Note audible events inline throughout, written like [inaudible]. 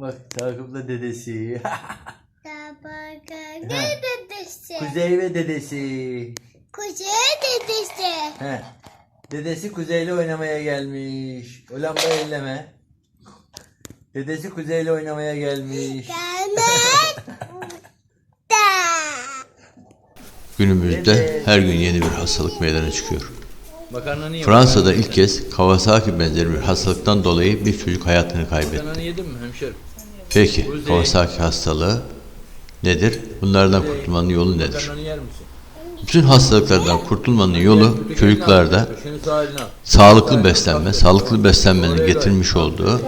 Bak Sakıp'la dedesi. [laughs] Tabaka ne dedesi? Kuzey ve dedesi. Kuzey dedesi. He. Dedesi Kuzey'le oynamaya gelmiş. O lambayı elleme. Dedesi Kuzey'le oynamaya gelmiş. Günümüzde her gün yeni bir hastalık meydana çıkıyor. Fransa'da ilk kez Kawasaki benzeri bir hastalıktan dolayı bir çocuk hayatını kaybetti. Peki Kawasaki hastalığı nedir? Bunlardan kurtulmanın yolu nedir? Bütün hastalıklardan kurtulmanın yolu çocuklarda al. sağlıklı beslenme, sağlıklı beslenmenin getirmiş olduğu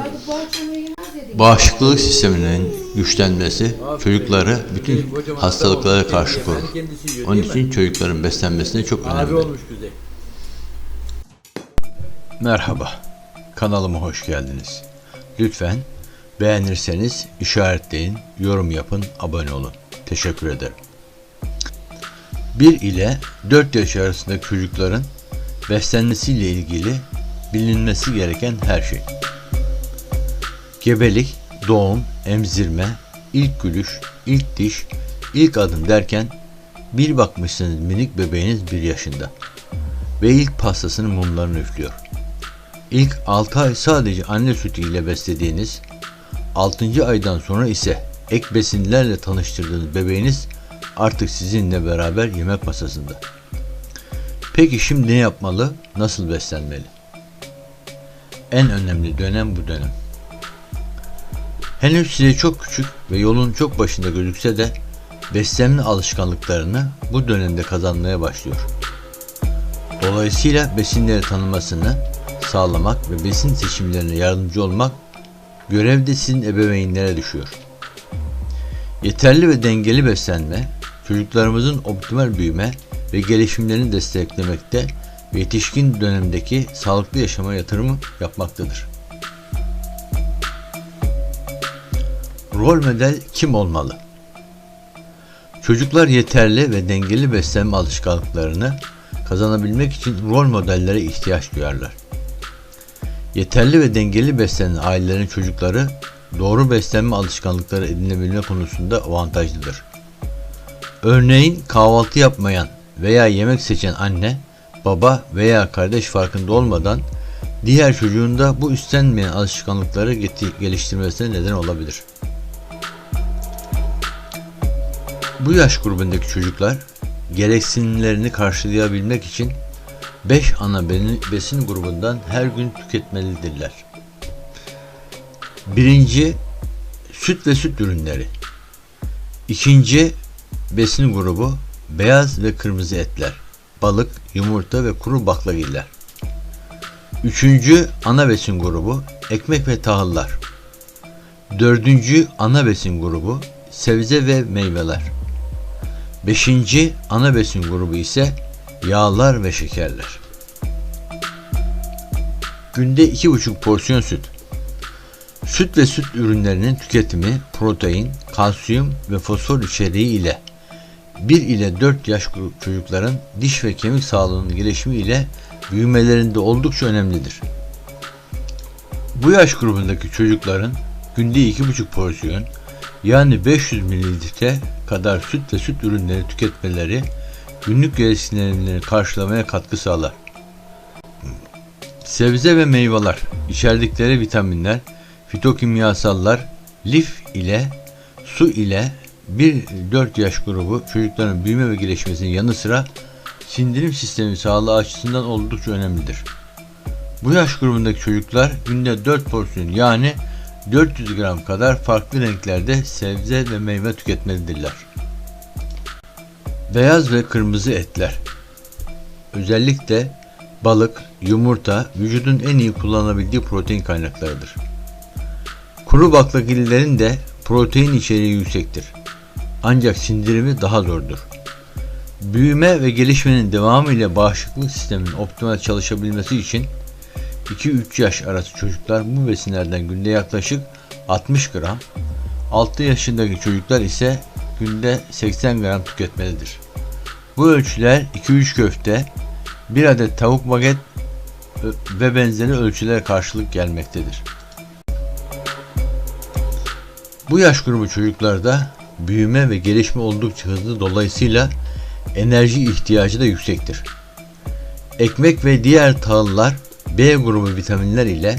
bağışıklık sisteminin güçlenmesi çocukları bütün hastalıklara karşı korur. Onun için çocukların beslenmesine çok önemli. Merhaba, kanalıma hoş geldiniz. Lütfen beğenirseniz işaretleyin, yorum yapın, abone olun. Teşekkür ederim. 1 ile 4 yaş arasındaki çocukların beslenmesiyle ilgili bilinmesi gereken her şey. Gebelik, doğum, emzirme, ilk gülüş, ilk diş, ilk adım derken bir bakmışsınız minik bebeğiniz 1 yaşında ve ilk pastasının mumlarını üflüyor. İlk 6 ay sadece anne sütü ile beslediğiniz, 6. aydan sonra ise ek besinlerle tanıştırdığınız bebeğiniz artık sizinle beraber yemek masasında. Peki şimdi ne yapmalı? Nasıl beslenmeli? En önemli dönem bu dönem. Henüz size çok küçük ve yolun çok başında gözükse de beslenme alışkanlıklarını bu dönemde kazanmaya başlıyor. Dolayısıyla besinleri tanımasını sağlamak ve besin seçimlerine yardımcı olmak görev de sizin ebeveynlere düşüyor. Yeterli ve dengeli beslenme, çocuklarımızın optimal büyüme ve gelişimlerini desteklemekte ve yetişkin dönemdeki sağlıklı yaşama yatırımı yapmaktadır. Rol model kim olmalı? Çocuklar yeterli ve dengeli beslenme alışkanlıklarını kazanabilmek için rol modellere ihtiyaç duyarlar. Yeterli ve dengeli beslenen ailelerin çocukları doğru beslenme alışkanlıkları edinebilme konusunda avantajlıdır. Örneğin kahvaltı yapmayan veya yemek seçen anne, baba veya kardeş farkında olmadan diğer çocuğun da bu istenmeyen alışkanlıkları geliştirmesine neden olabilir. Bu yaş grubundaki çocuklar gereksinimlerini karşılayabilmek için 5 ana besin grubundan her gün tüketmelidirler. Birinci, süt ve süt ürünleri. İkinci, besin grubu beyaz ve kırmızı etler, balık, yumurta ve kuru baklagiller. Üçüncü, ana besin grubu ekmek ve tahıllar. Dördüncü, ana besin grubu sebze ve meyveler. Beşinci ana besin grubu ise yağlar ve şekerler. Günde 2,5 porsiyon süt. Süt ve süt ürünlerinin tüketimi protein, kalsiyum ve fosfor içeriği ile 1 ile 4 yaş gru- çocukların diş ve kemik sağlığının gelişimi ile büyümelerinde oldukça önemlidir. Bu yaş grubundaki çocukların günde 2,5 porsiyon yani 500 mililitre kadar süt ve süt ürünleri tüketmeleri günlük gereksinimlerini karşılamaya katkı sağlar. Sebze ve meyveler, içerdikleri vitaminler, fitokimyasallar, lif ile su ile 1-4 yaş grubu çocukların büyüme ve gelişmesinin yanı sıra sindirim sistemi sağlığı açısından oldukça önemlidir. Bu yaş grubundaki çocuklar günde 4 porsiyon yani 400 gram kadar farklı renklerde sebze ve meyve tüketmelidirler. Beyaz ve kırmızı etler. Özellikle balık, yumurta vücudun en iyi kullanabildiği protein kaynaklarıdır. Kuru baklagillerin de protein içeriği yüksektir. Ancak sindirimi daha zordur. Büyüme ve gelişmenin devamı ile bağışıklık sisteminin optimal çalışabilmesi için 2-3 yaş arası çocuklar bu besinlerden günde yaklaşık 60 gram, 6 yaşındaki çocuklar ise günde 80 gram tüketmelidir. Bu ölçüler 2-3 köfte, 1 adet tavuk baget ve benzeri ölçülere karşılık gelmektedir. Bu yaş grubu çocuklarda büyüme ve gelişme oldukça hızlı dolayısıyla enerji ihtiyacı da yüksektir. Ekmek ve diğer tahıllar B grubu vitaminler ile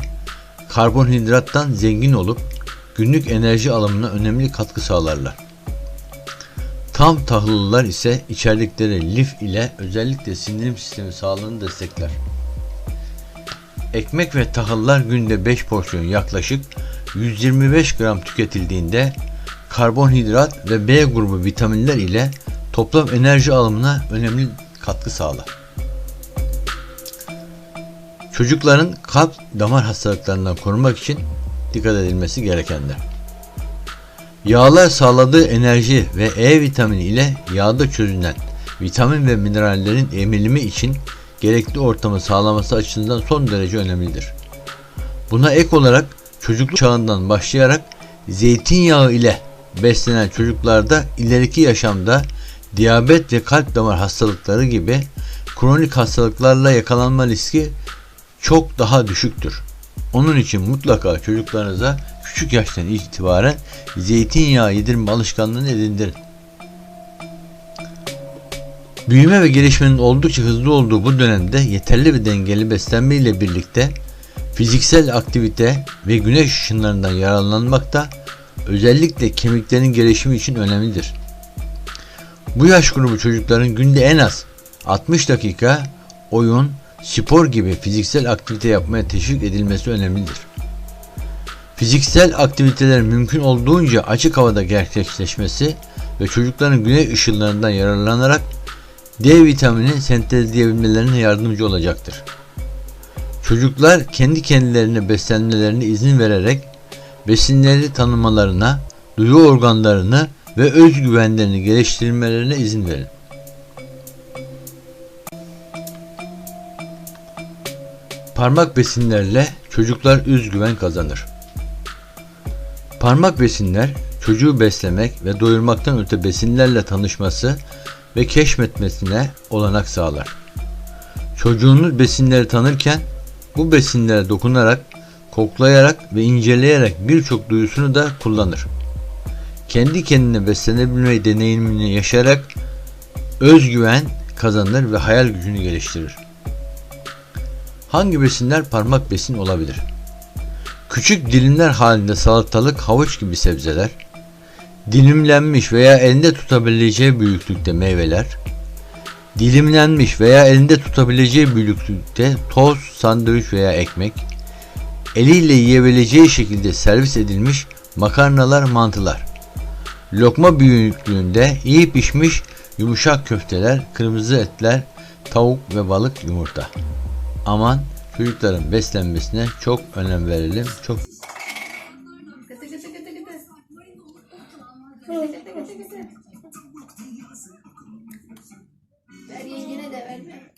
karbonhidrattan zengin olup günlük enerji alımına önemli katkı sağlarlar. Tam tahıllılar ise içerdikleri lif ile özellikle sindirim sistemi sağlığını destekler. Ekmek ve tahıllar günde 5 porsiyon yaklaşık 125 gram tüketildiğinde karbonhidrat ve B grubu vitaminler ile toplam enerji alımına önemli katkı sağlar. Çocukların kalp damar hastalıklarından korunmak için dikkat edilmesi gerekenler. Yağlar sağladığı enerji ve E vitamini ile yağda çözünen vitamin ve minerallerin emilimi için gerekli ortamı sağlaması açısından son derece önemlidir. Buna ek olarak çocukluk çağından başlayarak zeytinyağı ile beslenen çocuklarda ileriki yaşamda diyabet ve kalp damar hastalıkları gibi kronik hastalıklarla yakalanma riski çok daha düşüktür. Onun için mutlaka çocuklarınıza küçük yaştan itibaren zeytinyağı yedirme alışkanlığını edindirin. Büyüme ve gelişmenin oldukça hızlı olduğu bu dönemde yeterli ve dengeli beslenme ile birlikte fiziksel aktivite ve güneş ışınlarından yararlanmak da özellikle kemiklerin gelişimi için önemlidir. Bu yaş grubu çocukların günde en az 60 dakika oyun, spor gibi fiziksel aktivite yapmaya teşvik edilmesi önemlidir. Fiziksel aktiviteler mümkün olduğunca açık havada gerçekleşmesi ve çocukların güneş ışınlarından yararlanarak D vitamini sentezleyebilmelerine yardımcı olacaktır. Çocuklar kendi kendilerine beslenmelerine izin vererek besinleri tanımalarına, duyu organlarını ve özgüvenlerini geliştirmelerine izin verin. Parmak besinlerle çocuklar özgüven kazanır. Parmak besinler çocuğu beslemek ve doyurmaktan öte besinlerle tanışması ve keşfetmesine olanak sağlar. Çocuğunuz besinleri tanırken bu besinlere dokunarak, koklayarak ve inceleyerek birçok duyusunu da kullanır. Kendi kendine beslenebilmeyi deneyimini yaşayarak özgüven kazanır ve hayal gücünü geliştirir. Hangi besinler parmak besin olabilir? Küçük dilimler halinde salatalık, havuç gibi sebzeler, dilimlenmiş veya elinde tutabileceği büyüklükte meyveler, dilimlenmiş veya elinde tutabileceği büyüklükte toz, sandviç veya ekmek, eliyle yiyebileceği şekilde servis edilmiş makarnalar, mantılar, lokma büyüklüğünde iyi pişmiş yumuşak köfteler, kırmızı etler, tavuk ve balık, yumurta. Aman çocukların beslenmesine çok önem verelim. Çok Gıdı gıdı gıdı gıdı. Gıdı gıdı gıdı gıdı. Ver yengene de verme.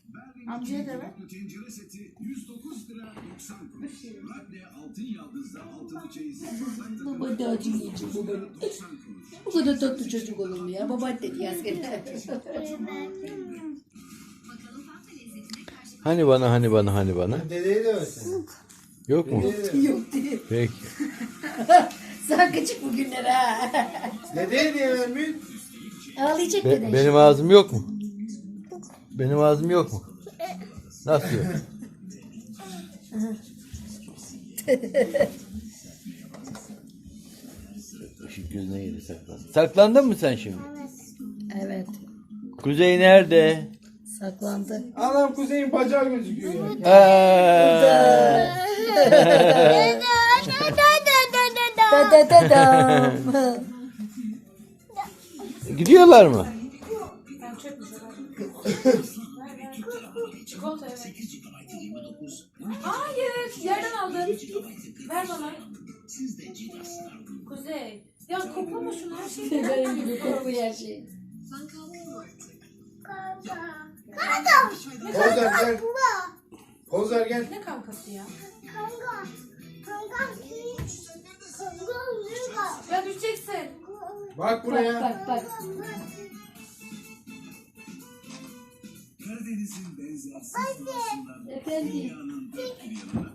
Amcaya da ver. Tencere seti 109 lira 90 kuruş. Radle altın yaldızda altılı çeyizi saklı Baba da acı yiyecek baba. 90 kuruş. Bu kadar tatlı çocuk olur mu ya? Baba dedi askerde. Hani bana hani bana hani bana. Dedeyi de versin. Yok mu? Yok değil. Peki. [laughs] Sen küçük bugünler ha. [laughs] Dedeyi niye vermiyor? Ağlayacak Be- deden. benim ağzım yok mu? Benim ağzım yok mu? Nasıl yok? Işık gözüne girdi saklandı. Saklandın mı sen şimdi? Evet. Kuzey nerede? Saklandı. Anam kuzeyin bacağı gözüküyor ya. Aa, Da da da da. gidiyorlar mı? Hayır, yerden aldın. Ver bana. Kuzey. Ya koklama şunu her şeyi. Benim gibi kokuyor her şey. Kozar gel. Kozar gel. Ne kankası ya? Ya düşeceksin. Bak Bak buraya. bak bak. Karadeniz'in benzersiz doğasından dünyanın dört bir yanına.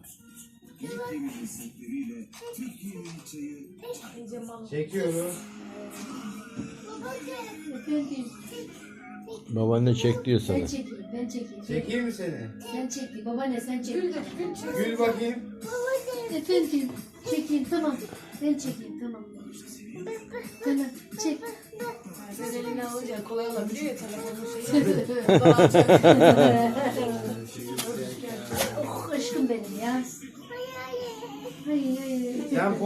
Türkiye'nin destekleriyle Türkiye'nin çayı Çekiyorum. Efendim. Babaanne çek diyor Sen çekil. Ben çekil. Çekeyim mi seni? Sen çekil. Babaanne sen çekil. Gül de gül çek. Gül bakayım. Efendim. Çekil tamam. Ben çekeyim tamam. Tamam. Çek. Sen eline alınca kolay olabiliyor ya telefonun şeyi. oh aşkım benim ya. Ay ay ay. Sen